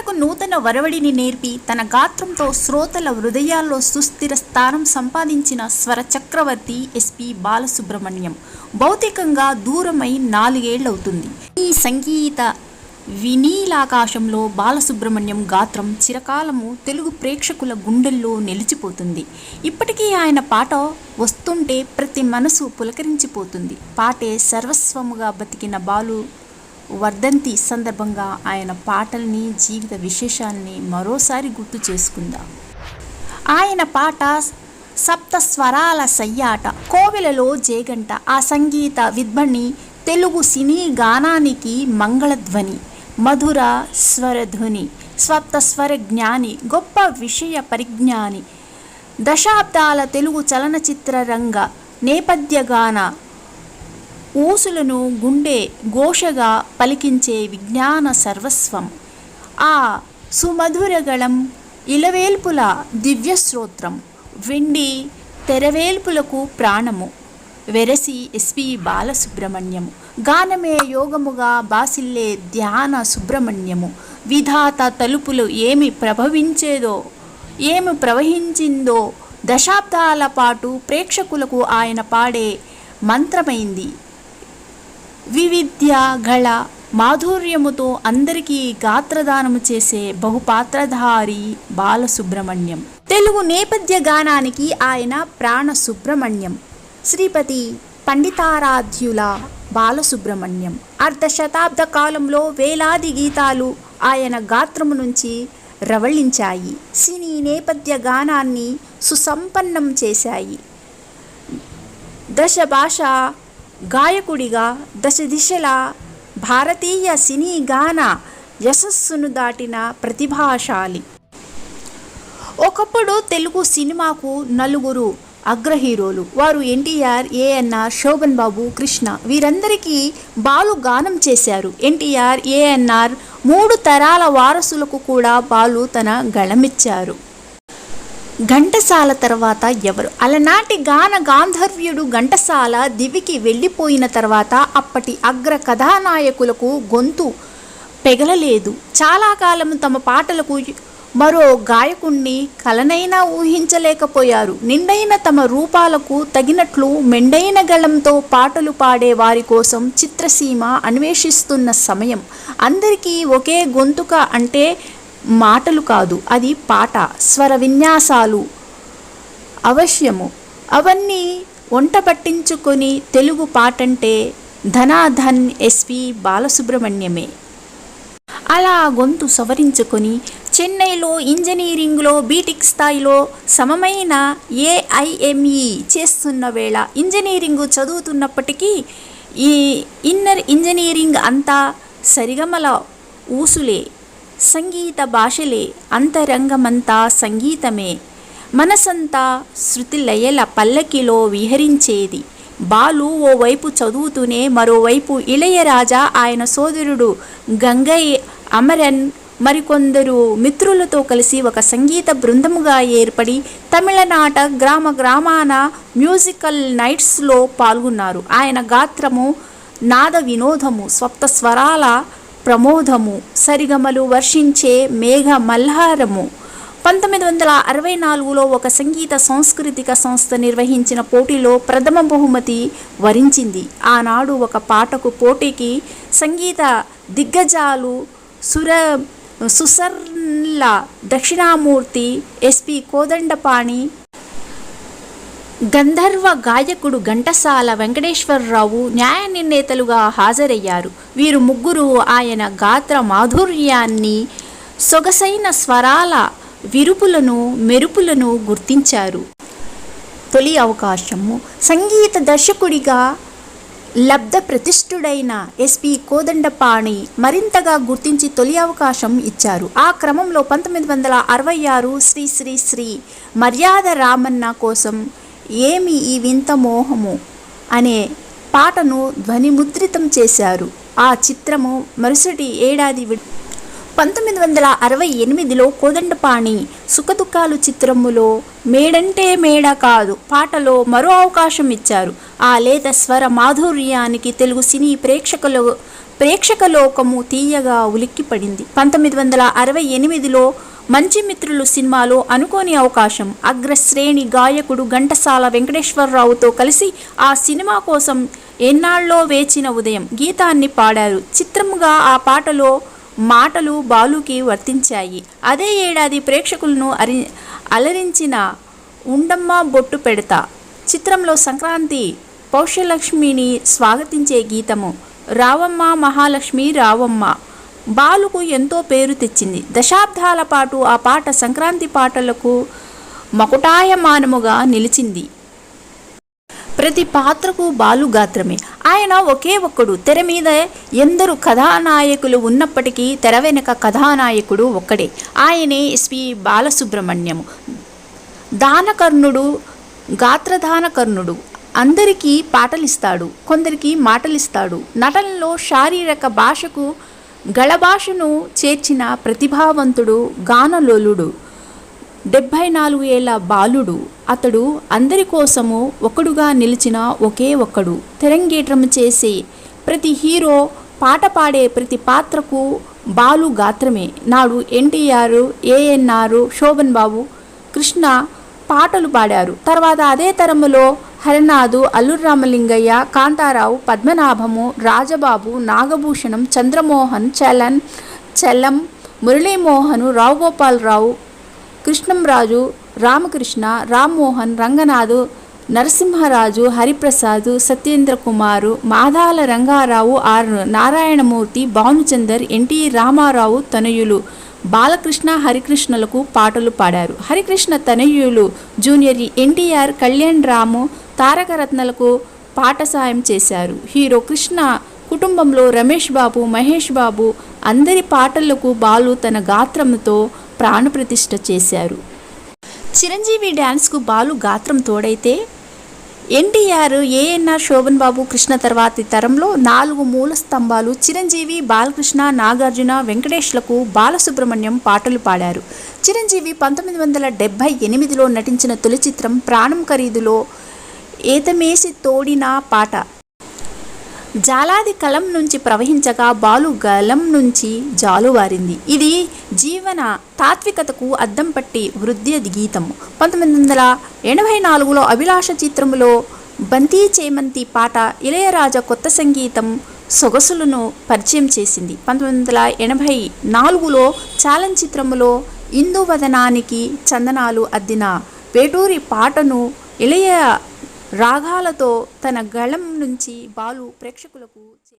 పాటకు నూతన వరవడిని నేర్పి తన గాత్రంతో శ్రోతల హృదయాల్లో సుస్థిర స్థానం సంపాదించిన స్వర చక్రవర్తి ఎస్పి బాలసుబ్రహ్మణ్యం. భౌతికంగా దూరమై నాలుగేళ్ళవుతుంది. ఈ సంగీత వినీలాకాశంలో బాలసుబ్రహ్మణ్యం గాత్రం చిరకాలము తెలుగు ప్రేక్షకుల గుండెల్లో నిలిచిపోతుంది. ఇప్పటికీ ఆయన పాట వస్తుంటే ప్రతి మనసు పులకరించిపోతుంది. పాటే సర్వస్వముగా బతికిన బాలు వర్ధంతి సందర్భంగా ఆయన పాటల్ని జీవిత విశేషాల్ని మరోసారి గుర్తు చేసుకుందాం. ఆయన పాట సప్త స్వరాల సయ్యాట కోవెలలో జేగంట ఆ సంగీత విద్వని తెలుగు సినీ గానానికి మంగళధ్వని మధుర స్వరధ్వని స్వప్త స్వర జ్ఞాని గొప్ప విషయ పరిజ్ఞాని దశాబ్దాల తెలుగు చలనచిత్ర రంగ నేపథ్య గాన ఊసులను గుండె ఘోషగా పలికించే విజ్ఞాన సర్వస్వం. ఆ సుమధురగళం ఇలవేల్పుల దివ్యశ్రోత్రం వెండి తెరవేల్పులకు ప్రాణము వెరసి ఎస్పి బాలసుబ్రహ్మణ్యము గానమే యోగముగా బాసిల్లే ధ్యాన సుబ్రహ్మణ్యము విధాత తలుపులు ఏమి ప్రభవించేదో ఏమి ప్రవహించిందో దశాబ్దాల పాటు ప్రేక్షకులకు ఆయన పాడే మంత్రమైంది. వివిధ్య గళ మాధుర్యముతో అందరికీ గాత్రదానము చేసే బహుపాత్రధారి బాలసుబ్రహ్మణ్యం. తెలుగు నేపథ్య గానానికి ఆయన ప్రాణ సుబ్రహ్మణ్యం శ్రీపతి పండితారాధ్యుల బాలసుబ్రహ్మణ్యం. అర్ధ శతాబ్ద కాలంలో వేలాది గీతాలు ఆయన గాత్రము నుంచి రవళించాయి. సినీ నేపథ్య గానాన్ని సుసంపన్నం చేశాయి. దశ భాష గాయకుడిగా దశ దిశల భారతీయ సినీ గాన యశస్సును దాటిన ప్రతిభాశాలి. ఒకప్పుడు తెలుగు సినిమాకు నలుగురు అగ్ర హీరోలు వారు ఎన్టీఆర్ ఏఎన్ఆర్ శోభన్ బాబు కృష్ణ వీరందరికీ బాలు గానం చేశారు. ఎన్టీఆర్ ఏఎన్ఆర్ మూడు తరాల వారసులకు కూడా బాలు తన గళమిచ్చారు. ఘంటసాల తర్వాత ఎవరు? అలనాటి గాన గాంధర్వ్యుడు ఘంటసాల దివికి వెళ్ళిపోయిన తర్వాత అప్పటి అగ్ర కథానాయకులకు గొంతు పెగలలేదు. చాలా కాలం తమ పాటలకు మరో గాయకుణ్ణి కలనైనా ఊహించలేకపోయారు. నిండైన తమ రూపాలకు తగినట్లు మెండైన గళంతో పాటలు పాడే వారి కోసం చిత్రసీమ అన్వేషిస్తున్న సమయం. అందరికీ ఒకే గొంతుక అంటే మాటలు కాదు అది పాట స్వర విన్యాసాలు. అవశ్యము. అవన్నీ వంట పట్టించుకొని తెలుగు పాటంటే ధనాధన్ ఎస్పి బాలసుబ్రహ్మణ్యమే. అలా గొంతు సవరించుకొని చెన్నైలో ఇంజనీరింగ్లో బీటెక్ స్థాయిలో సమమైన ఏఐఎంఈ చేస్తున్న వేళ ఇంజనీరింగ్ చదువుతున్నప్పటికీ ఈ ఇన్నర్ ఇంజనీరింగ్ అంతా సరిగమల ఊసులే. సంగీత భాషలే అంతరంగమంతా సంగీతమే. మనసంతా శృతి లయల పల్లకిలో విహరించేది. బాలు ఓవైపు చదువుతూనే మరోవైపు ఇళయరాజా ఆయన సోదరుడు గంగయ్య అమరన్ మరికొందరు మిత్రులతో కలిసి ఒక సంగీత బృందముగా ఏర్పడి తమిళనాట గ్రామ గ్రామాన మ్యూజికల్ నైట్స్లో పాల్గొన్నారు. ఆయన గాత్రము నాద వినోదము స్వప్త స్వరాల ప్రమోదము సరిగమలు వర్షించే మేఘ మల్హారము పంతొమ్మిది వందల అరవై నాలుగులో ఒక సంగీత సాంస్కృతిక సంస్థ నిర్వహించిన పోటీలో ప్రథమ బహుమతి వరించింది. ఆనాడు ఒక పాటకు పోటీకి సంగీత దిగ్గజాలు సుర సుసర్ల దక్షిణామూర్తి ఎస్పి కోదండపాణి గంధర్వ గాయకుడు ఘంటసాల వెంకటేశ్వరరావు న్యాయ నిర్ణేతలుగా హాజరయ్యారు. వీరు ముగ్గురు ఆయన గాత్ర మాధుర్యాన్ని సొగసైన స్వరాల విరుపులను మెరుపులను గుర్తించారు. తొలి అవకాశము. సంగీత దర్శకుడిగా లబ్ధ ప్రతిష్ఠుడైన ఎస్పి కోదండపాణి మరింతగా గుర్తించి తొలి అవకాశం ఇచ్చారు. ఆ క్రమంలో పంతొమ్మిది వందల అరవై ఆరు శ్రీ శ్రీ శ్రీ మర్యాద రామన్న కోసం ఏమి ఈ వింత మోహము? అనే పాటను ధ్వనిముద్రితం చేశారు. ఆ చిత్రము మరుసటి ఏడాది పంతొమ్మిది వందల అరవై ఎనిమిదిలో కోదండపాణి సుఖదుఖాలు చిత్రములో మేడంటే మేడ కాదు పాటలో మరో అవకాశం ఇచ్చారు. ఆ లేత స్వర మాధుర్యానికి తెలుగు సినీ ప్రేక్షకులు ప్రేక్షక లోకము తీయగా ఉలిక్కిపడింది. పంతొమ్మిది వందల అరవై ఎనిమిదిలో మంచి మిత్రులు సినిమాలో అనుకోని అవకాశం. అగ్రశ్రేణి గాయకుడు ఘంటసాల వెంకటేశ్వరరావుతో కలిసి ఆ సినిమా కోసం ఎన్నాళ్ళలో వేచిన ఉదయం గీతాన్ని పాడారు. చిత్రముగా ఆ పాటలో మాటలు బాలుకి వర్తించాయి. అదే ఏడాది ప్రేక్షకులను అరి అలరించిన ఉండమ్మ బొట్టు పెడతా. చిత్రంలో సంక్రాంతి పౌష్యలక్ష్మిని స్వాగతించే గీతము. రావమ్మ మహాలక్ష్మి రావమ్మ. బాలుకు ఎంతో పేరు తెచ్చింది. దశాబ్దాల పాటు ఆ పాట సంక్రాంతి పాటలకు మకుటాయమానముగా నిలిచింది. ప్రతి పాత్రకు బాలు గాత్రమే. ఆయన ఒకే ఒక్కడు. తెర మీద ఎందరు కథానాయకులు ఉన్నప్పటికీ తెర వెనుక కథానాయకుడు ఒక్కడే. ఆయనే ఎస్పి బాలసుబ్రహ్మణ్యము. దానకర్ణుడు గాత్రదానకర్ణుడు. అందరికీ పాటలిస్తాడు కొందరికి మాటలిస్తాడు. నటనలో శారీరక భాషకు గళభాషను చేర్చిన ప్రతిభావంతుడు గానలోలుడు. డెబ్భై నాలుగు ఏళ్ళ బాలుడు. అతడు అందరి కోసము ఒకడుగా నిలిచిన ఒకే ఒక్కడు. తెరంగేట్రం చేసే ప్రతి హీరో పాట పాడే ప్రతి పాత్రకు బాలు గాత్రమే. నాడు ఎన్టీఆర్ ఏఎన్ఆర్ శోభన్ బాబు కృష్ణ పాటలు పాడారు. తర్వాత అదే తరములో హరినాథు అల్లూరి రామలింగయ్య కాంతారావు పద్మనాభము రాజబాబు నాగభూషణం చంద్రమోహన్ చలన్ చలం మురళీమోహను రావు గోపాలరావు కృష్ణంరాజు రామకృష్ణ రామ్మోహన్ రంగనాథు నరసింహరాజు హరిప్రసాద్ సత్యేంద్ర కుమారు మాదాల రంగారావు ఆర్ నారాయణమూర్తి భానుచందర్ ఎన్టీ రామారావు తనయులు. బాలకృష్ణ హరికృష్ణలకు పాటలు పాడారు. హరికృష్ణ తనయులు జూనియర్ ఎన్టీఆర్ కళ్యాణ్ రాము తారకరత్నలకు పాట సాయం చేశారు. హీరో కృష్ణ కుటుంబంలో రమేష్ బాబు మహేష్ బాబు అందరి పాటలకు బాలు తన గాత్రంతో ప్రాణప్రతిష్ఠ చేశారు. చిరంజీవి డ్యాన్స్కు బాలు గాత్రం తోడైతే ఎన్టీఆర్ ఏఎన్ఆర్ శోభన్ బాబు కృష్ణ తర్వాతి తరంలో నాలుగు మూల స్తంభాలు చిరంజీవి బాలకృష్ణ నాగార్జున వెంకటేష్లకు బాలసుబ్రహ్మణ్యం పాటలు పాడారు. చిరంజీవి పంతొమ్మిది వందల డెబ్భై ఎనిమిదిలో నటించిన తొలి చిత్రం ప్రాణం ఖరీదులో ఏతమేసి తోడిన పాట. జాలాది కలం నుంచి ప్రవహించగా బాలు గలం నుంచి జాలువారింది. ఇది జీవన తాత్వికతకు అద్దం పట్టి వృద్ధి గీతం పంతొమ్మిది వందల ఎనభై నాలుగులో అభిలాష చిత్రములో బంతి చేమంతి పాట ఇళయరాజా కొత్త సంగీతం సొగసులను పరిచయం చేసింది. పంతొమ్మిది వందల ఎనభై నాలుగులో చాలన్ చిత్రములో ఇందువదనానికి చందనాలు అద్దిన వేటూరి పాటను ఇళయ రాగాలతో తన గళం నుంచి బాలు ప్రేక్షకులకు